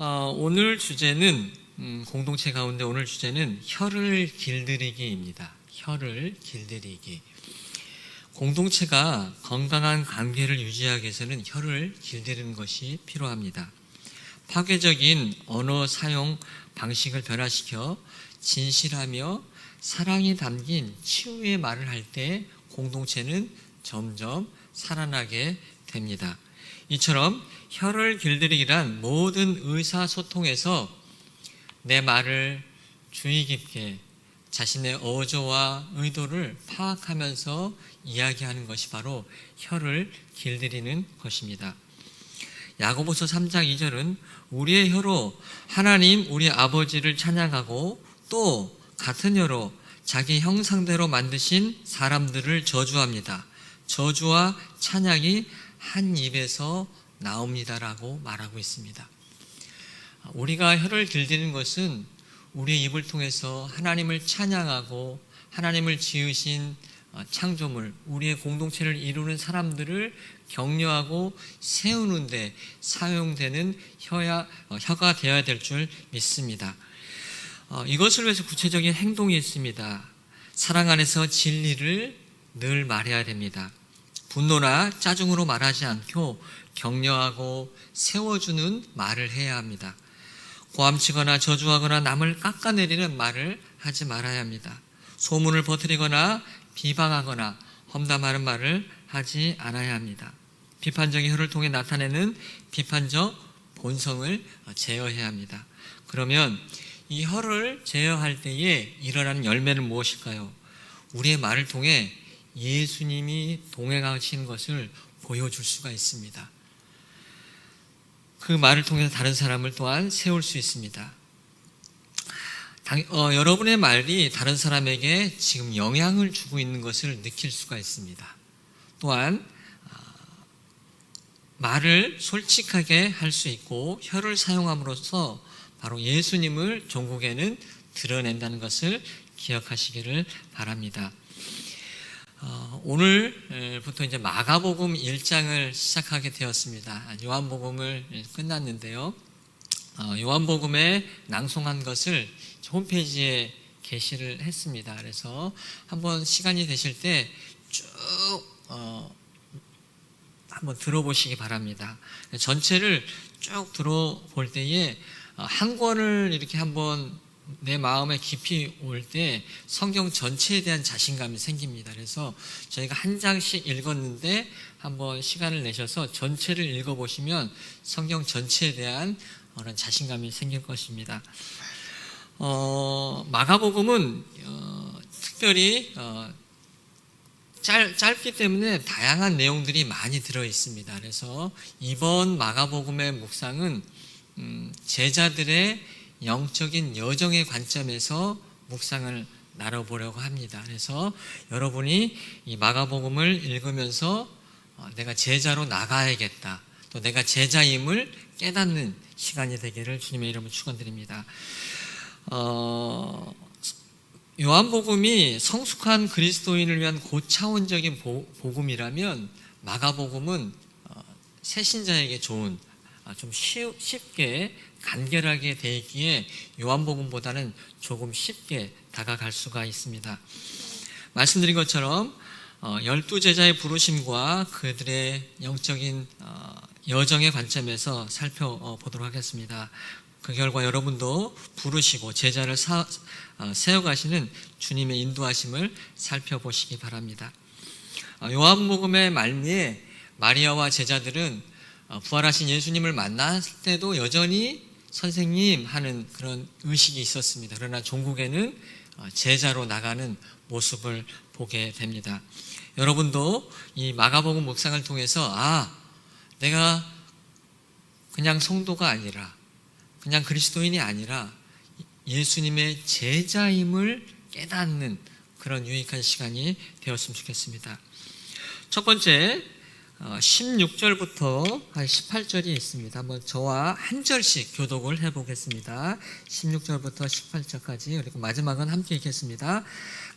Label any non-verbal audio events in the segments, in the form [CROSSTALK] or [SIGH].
어, 오늘 주제는 음, 공동체 가운데 오늘 주제는 혀를 길들이기입니다. 혀를 길들이기. 공동체가 건강한 관계를 유지하기 위해서는 혀를 길들이는 것이 필요합니다. 파괴적인 언어 사용 방식을 변화시켜 진실하며 사랑이 담긴 치유의 말을 할 때 공동체는 점점 살아나게 됩니다. 이처럼 혀를 길들이기란 모든 의사소통에서 내 말을 주의 깊게 자신의 어조와 의도를 파악하면서 이야기하는 것이 바로 혀를 길들이는 것입니다. 야고보서 3장 2절은 우리의 혀로 하나님 우리 아버지를 찬양하고 또 같은 혀로 자기 형상대로 만드신 사람들을 저주합니다. 저주와 찬양이 한 입에서 나옵니다라고 말하고 있습니다. 우리가 혀를 길들이는 것은 우리의 입을 통해서 하나님을 찬양하고 하나님을 지으신 창조물, 우리의 공동체를 이루는 사람들을 격려하고 세우는데 사용되는 혀야, 혀가 되어야 될 줄 믿습니다. 어, 이것을 위해서 구체적인 행동이 있습니다. 사랑 안에서 진리를 늘 말해야 됩니다. 분노나 짜증으로 말하지 않고 격려하고 세워주는 말을 해야 합니다. 고함치거나 저주하거나 남을 깎아내리는 말을 하지 말아야 합니다. 소문을 퍼뜨리거나 비방하거나 험담하는 말을 하지 않아야 합니다. 비판적인 혀를 통해 나타내는 비판적 본성을 제어해야 합니다. 그러면 이 혀를 제어할 때에 일어나는 열매는 무엇일까요? 우리의 말을 통해 예수님이 동행하신 것을 보여줄 수가 있습니다. 그 말을 통해서 다른 사람을 또한 세울 수 있습니다. 당, 어, 여러분의 말이 다른 사람에게 지금 영향을 주고 있는 것을 느낄 수가 있습니다. 또한 어, 말을 솔직하게 할 수 있고 혀를 사용함으로써 바로 예수님을 종국에는 드러낸다는 것을 기억하시기를 바랍니다. 어, 오늘부터 이제 마가복음 1장을 시작하게 되었습니다. 요한복음을 끝났는데요. 어, 요한복음에 낭송한 것을 홈페이지에 게시를 했습니다. 그래서 한번 시간이 되실 때쭉 어, 한번 들어보시기 바랍니다. 전체를 쭉 들어볼 때에 한 권을 이렇게 한번 내 마음에 깊이 올 때 성경 전체에 대한 자신감이 생깁니다. 그래서 저희가 한 장씩 읽었는데 한번 시간을 내셔서 전체를 읽어보시면 성경 전체에 대한 그런 자신감이 생길 것입니다. 어, 마가복음은 어, 특별히 어, 짧, 짧기 때문에 다양한 내용들이 많이 들어 있습니다. 그래서 이번 마가복음의 묵상은 음, 제자들의 영적인 여정의 관점에서 묵상을 나눠보려고 합니다. 그래서 여러분이 이 마가복음을 읽으면서 어, 내가 제자로 나가야겠다. 또 내가 제자임을 깨닫는 시간이 되기를 주님의 이름으로 축원드립니다. 어, 요한복음이 성숙한 그리스도인을 위한 고차원적인 복음이라면 마가복음은 어, 새신자에게 좋은 아, 좀 쉽게 간결하게 되어 있기에 요한복음보다는 조금 쉽게 다가갈 수가 있습니다. 말씀드린 것처럼 어, 열두 제자의 부르심과 그들의 영적인 어, 여정의 관점에서 살펴보도록 하겠습니다. 그 결과 여러분도 부르시고 제자를 사, 어, 세워가시는 주님의 인도하심을 살펴보시기 바랍니다. 요한복음의 말미에 마리아와 제자들은 부활하신 예수님을 만났을 때도 여전히 선생님 하는 그런 의식이 있었습니다. 그러나 종국에는 어, 제자로 나가는 모습을 보게 됩니다. 여러분도 이 마가복음 묵상을 통해서 아, 내가 그냥 성도가 아니라 그냥 그리스도인이 아니라 예수님의 제자임을 깨닫는 그런 유익한 시간이 되었으면 좋겠습니다. 첫 번째 어, 16절부터 18절이 있습니다. 한번 저와 한 절씩 교독을 해보겠습니다. 16절부터 18절까지 그리고 마지막은 함께 읽겠습니다.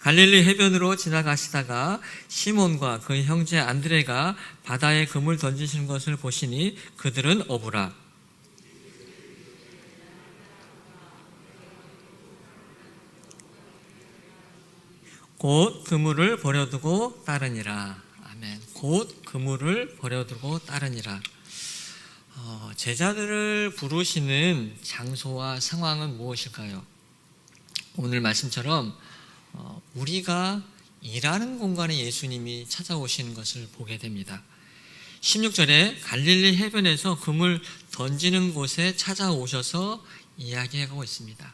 갈릴리 해변으로 지나가시다가 시몬과 그의 형제 안드레가 바다에 금을 던지신 것을 보시니 그들은 어부라. 곧 그물을 버려두고 따르니라. 아멘. 곧 그물을 버려두고 따르니라. 어, 제자들을 부르시는 장소와 상황은 무엇일까요? 오늘 말씀처럼 어, 우리가 일하는 공간에 예수님이 찾아오시는 것을 보게 됩니다. 16절에 갈릴리 해변에서 금을 던지는 곳에 찾아오셔서 이야기하고 있습니다.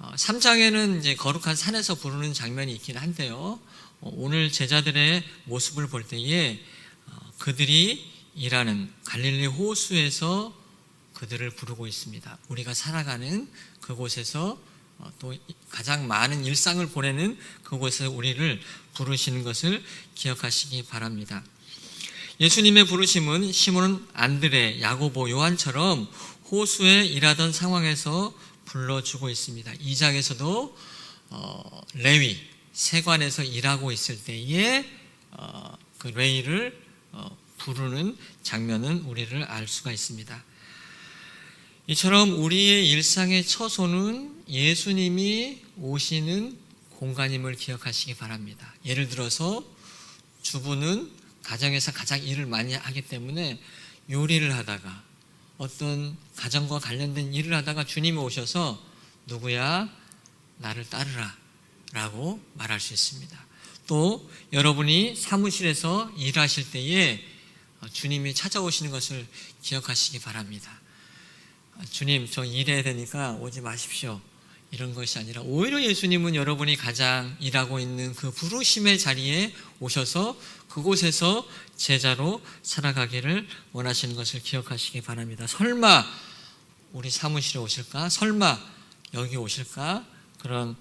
3장에는 이제 거룩한 산에서 부르는 장면이 있긴 한데요. 어, 오늘 제자들의 모습을 볼 때에 어, 그들이 일하는 갈릴리 호수에서 그들을 부르고 있습니다. 우리가 살아가는 그곳에서 어, 또 가장 많은 일상을 보내는 그곳에서 우리를 부르시는 것을 기억하시기 바랍니다. 예수님의 부르심은 시몬, 안드레, 야고보, 요한처럼 호수에 일하던 상황에서 불러주고 있습니다. 2장에서도 어, 레위 세관에서 일하고 있을 때에 어, 그 레위를 어, 부르는 장면은 우리를 알 수가 있습니다. 이처럼 우리의 일상의 처소는 예수님이 오시는 공간임을 기억하시기 바랍니다. 예를 들어서 주부는 가정에서 가장 일을 많이 하기 때문에 요리를 하다가 어떤 가정과 관련된 일을 하다가 주님이 오셔서 누구야 나를 따르라 라고 말할 수 있습니다. 또 여러분이 사무실에서 일하실 때에 주님이 찾아오시는 것을 기억하시기 바랍니다. 주님, 저 일해야 되니까 오지 마십시오. 이런 것이 아니라 오히려 예수님은 여러분이 가장 일하고 있는 그 부르심의 자리에 오셔서 그곳에서 제자로 살아가기를 원하시는 것을 기억하시기 바랍니다. 설마 우리 사무실에 오실까? 설마 여기 오실까? 그런 어,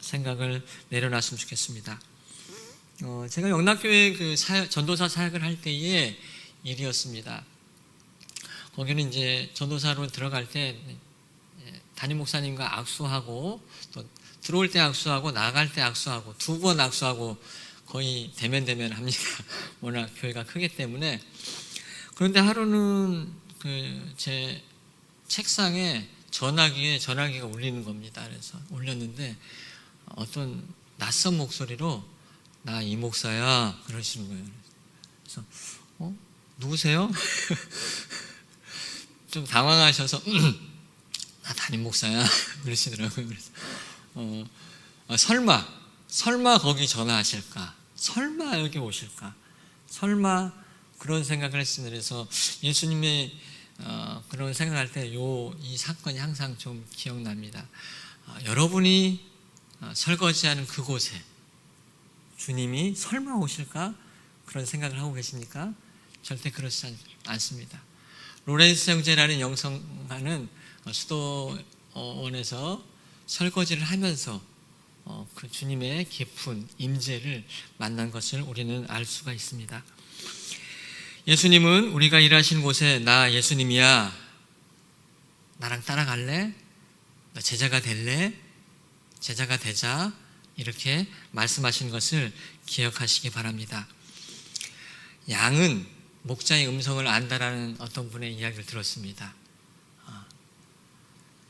생각을 내려놨으면 좋겠습니다. 어, 제가 영락교회 그 사역, 전도사 사역을 할 때의 일이었습니다. 거기는 이제 전도사로 들어갈 때 예, 담임 목사님과 악수하고 또 들어올 때 악수하고 나갈 때 악수하고 두 번 악수하고 거의 대면 대면 합니다. [LAUGHS] 워낙 교회가 크기 때문에 그런데 하루는 그 제 책상에 전화기에 전화기가 울리는 겁니다. 그래서 울렸는데 어떤 낯선 목소리로 나 이 목사야 그러시는 거예요. 그래서 어 누구세요? [LAUGHS] 좀 당황하셔서 나 담임 목사야 [LAUGHS] 그러시더라고요. 그래서 어, 어, 설마 설마 거기 전화하실까? 설마 여기 오실까? 설마 그런 생각을 했습니다. 그래서 예수님의 어, 그런 생각할 때 요 이 사건이 항상 좀 기억납니다. 어, 여러분이 어, 설거지하는 그곳에 주님이 설마 오실까? 그런 생각을 하고 계십니까? 절대 그렇지 않, 않습니다. 로렌스 형제라는 영성가는 수도원에서 설거지를 하면서 어, 그 주님의 깊은 임재를 만난 것을 우리는 알 수가 있습니다. 예수님은 우리가 일하신 곳에 나 예수님이야 나랑 따라갈래? 너 제자가 될래? 제자가 되자 이렇게 말씀하신 것을 기억하시기 바랍니다. 양은 목자의 음성을 안다라는 어떤 분의 이야기를 들었습니다.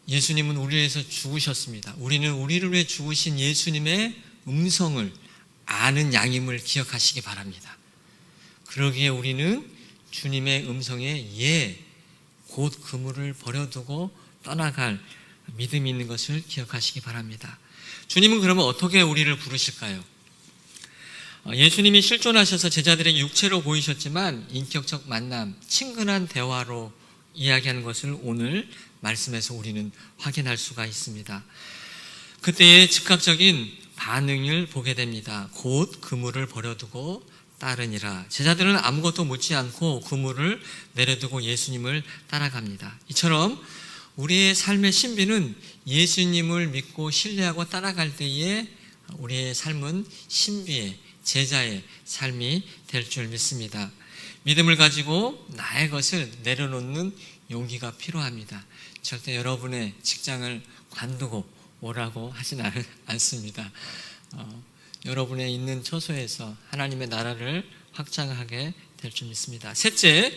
예수님은 우리를 위해서 죽으셨습니다. 우리는 우리를 위해 죽으신 예수님의 음성을 아는 양임을 기억하시기 바랍니다. 그러기에 우리는 주님의 음성에 예, 곧 그물을 버려두고 떠나갈 믿음이 있는 것을 기억하시기 바랍니다. 주님은 그러면 어떻게 우리를 부르실까요? 어, 예수님이 실존하셔서 제자들에게 육체로 보이셨지만 인격적 만남, 친근한 대화로 이야기하는 것을 오늘 말씀에서 우리는 확인할 수가 있습니다. 그때의 즉각적인 반응을 보게 됩니다. 곧 그물을 버려두고 따르니라. 제자들은 아무것도 묻지 않고 그물을 내려두고 예수님을 따라갑니다. 이처럼 우리의 삶의 신비는 예수님을 믿고 신뢰하고 따라갈 때에 우리의 삶은 신비의 제자의 삶이 될 줄 믿습니다. 믿음을 가지고 나의 것을 내려놓는 용기가 필요합니다. 절대 여러분의 직장을 관두고 오라고 하진 않습니다. 어, 여러분의 있는 처소에서 하나님의 나라를 확장하게 될 줄 믿습니다. 셋째,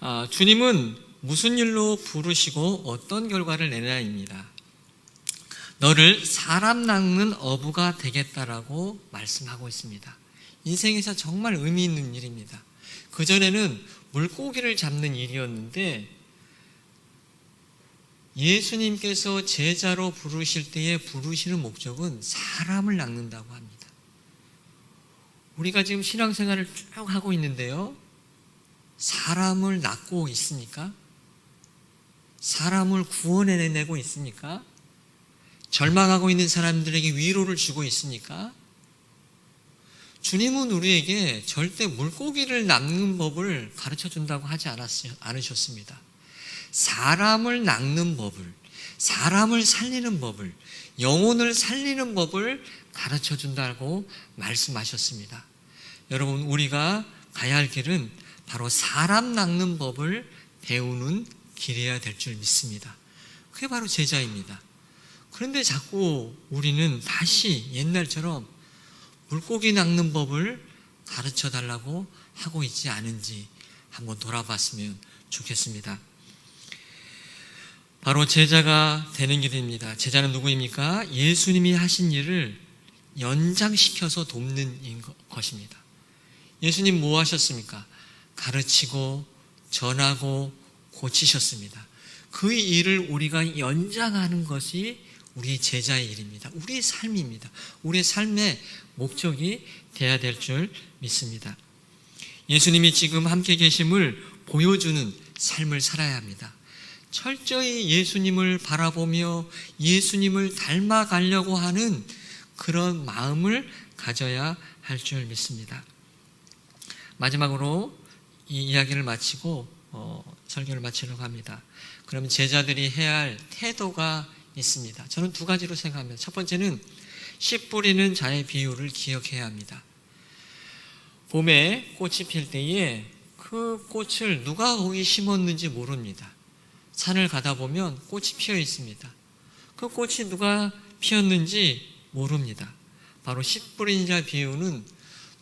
어, 주님은 무슨 일로 부르시고 어떤 결과를 내냐입니다. 너를 사람 낚는 어부가 되겠다라고 말씀하고 있습니다. 인생에서 정말 의미 있는 일입니다. 그전에는 물고기를 잡는 일이었는데 예수님께서 제자로 부르실 때에 부르시는 목적은 사람을 낚는다고 합니다. 우리가 지금 신앙생활을 쭉 하고 있는데요. 사람을 낚고 있습니까? 사람을 구원해내고 있습니까? 절망하고 있는 사람들에게 위로를 주고 있습니까? 주님은 우리에게 절대 물고기를 낚는 법을 가르쳐 준다고 하지 않으셨습니다. 사람을 낚는 법을, 사람을 살리는 법을, 영혼을 살리는 법을 가르쳐 준다고 말씀하셨습니다. 여러분, 우리가 가야 할 길은 바로 사람 낚는 법을 배우는 길이어야 될 줄 믿습니다. 그게 바로 제자입니다. 그런데 자꾸 우리는 다시 옛날처럼 물고기 낚는 법을 가르쳐 달라고 하고 있지 않은지 한번 돌아봤으면 좋겠습니다. 바로 제자가 되는 길입니다. 제자는 누구입니까? 예수님이 하신 일을 연장시켜서 돕는 것입니다. 예수님 뭐 하셨습니까? 가르치고 전하고 고치셨습니다. 그 일을 우리가 연장하는 것이 우리 제자의 일입니다. 우리의 삶입니다. 우리의 삶의 목적이 되어야 될 줄 믿습니다. 예수님이 지금 함께 계심을 보여주는 삶을 살아야 합니다. 철저히 예수님을 바라보며 예수님을 닮아가려고 하는 그런 마음을 가져야 할 줄 믿습니다. 마지막으로 이 이야기를 마치고 어, 설교를 마치려고 합니다. 그럼 제자들이 해야 할 태도가 있습니다. 저는 두 가지로 생각합니다. 첫 번째는 씨 뿌리는 자의 비유를 기억해야 합니다. 봄에 꽃이 필 때에 그 꽃을 누가 거기 심었는지 모릅니다. 산을 가다 보면 꽃이 피어 있습니다. 그 꽃이 누가 피었는지 모릅니다. 바로 씨 뿌린 자 비유는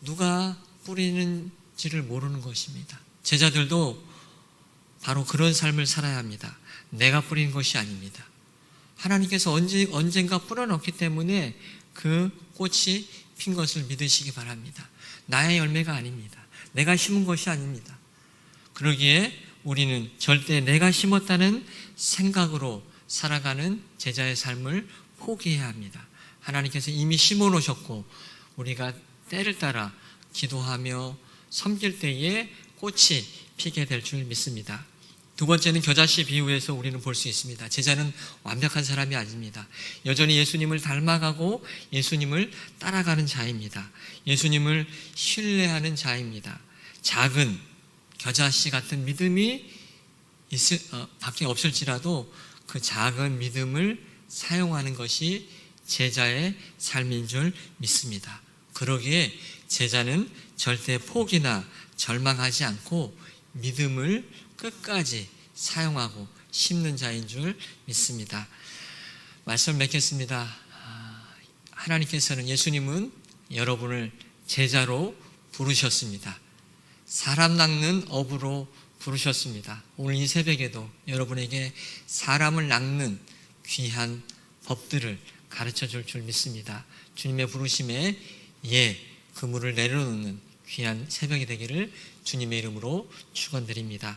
누가 뿌리는지를 모르는 것입니다. 제자들도 바로 그런 삶을 살아야 합니다. 내가 뿌린 것이 아닙니다. 하나님께서 언제, 언젠가 뿌려놓기 때문에 그 꽃이 핀 것을 믿으시기 바랍니다. 나의 열매가 아닙니다. 내가 심은 것이 아닙니다. 그러기에 우리는 절대 내가 심었다는 생각으로 살아가는 제자의 삶을 포기해야 합니다. 하나님께서 이미 심어 놓으셨고 우리가 때를 따라 기도하며 섬길 때에 꽃이 피게 될 줄 믿습니다. 두 번째는 겨자씨 비유에서 우리는 볼 수 있습니다. 제자는 완벽한 사람이 아닙니다. 여전히 예수님을 닮아가고 예수님을 따라가는 자입니다. 예수님을 신뢰하는 자입니다. 작은 겨자씨 같은 믿음이 있을, 어, 밖에 없을지라도 그 작은 믿음을 사용하는 것이 제자의 삶인 줄 믿습니다. 그러기에 제자는 절대 포기나 절망하지 않고 믿음을 끝까지 사용하고 심는 자인 줄 믿습니다. 말씀 맺겠습니다. 아, 하나님께서는 예수님은 여러분을 제자로 부르셨습니다. 사람 낚는 업으로 부르셨습니다. 오늘 이 새벽에도 여러분에게 사람을 낚는 귀한 법들을 가르쳐 줄 줄 믿습니다. 주님의 부르심에 예, 그물을 내려놓는 귀한 새벽이 되기를 주님의 이름으로 축원드립니다.